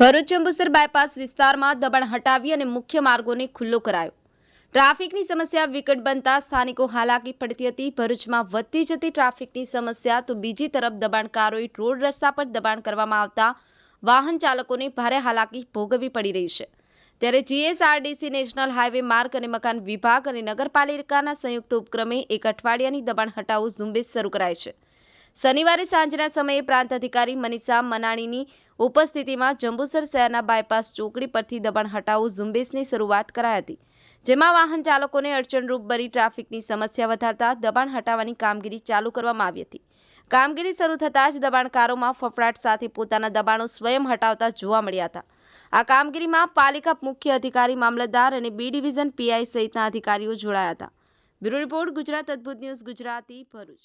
Bharuch Jambusar bypass વિસ્તારમાં દબાણ હટાવી અને મુખ્ય માર્ગોને ખુલ્લો કરાયો. ટ્રાફિકની સમસ્યા વિકટ બનતા સ્થાનિકો હાલાકી પડતી હતી. ભરૂચમાં વધતી જતી ટ્રાફિકની સમસ્યા તો બીજી તરફ દબાણકારોએ રોડ રસ્તા પર દબાણ કરવામાં આવતા વાહન ચાલકોને ભારે હાલાકી ભોગવવી પડી રહી છે. ત્યારે જીએસઆરડીસી નેશનલ હાઈવે માર્ગ અને મકાન વિભાગ અને નગરપાલિકાના સંયુક્ત ઉપક્રમે એક અઠવાડિયાની દબાણ હટાવો ઝુંબેશ શરૂ કરાય છે. શનિવારે સાંજના સમયે પ્રાંત અધિકારી મનીષા મનાણીની ઉપસ્થિતિમાં જંબુસર શહેરના બાયપાસ ચોકડી પરથી દબાણ હટાવો ઝુંબેશની શરૂઆત કરાઈ હતી. જેમાં વાહન ચાલકોને અડચણરૂપ બની ટ્રાફિકની સમસ્યા વધારતા દબાણ હટાવવાની કામગીરી ચાલુ કરવામાં આવી હતી. કામગીરી શરૂ થતાં જ દબાણકારોમાં ફફડાટ સાથે પોતાના દબાણો સ્વયં હટાવતા જોવા મળ્યા હતા. આ કામગીરીમાં પાલિકા મુખ્ય અધિકારી, મામલતદાર અને બી ડિવિઝન પીઆઈ સહિતના અધિકારીઓ જોડાયા હતા. બ્યુરો રિપોર્ટ ગુજરાત અદ્ભુત ન્યૂઝ, ગુજરાતી ભરૂચ.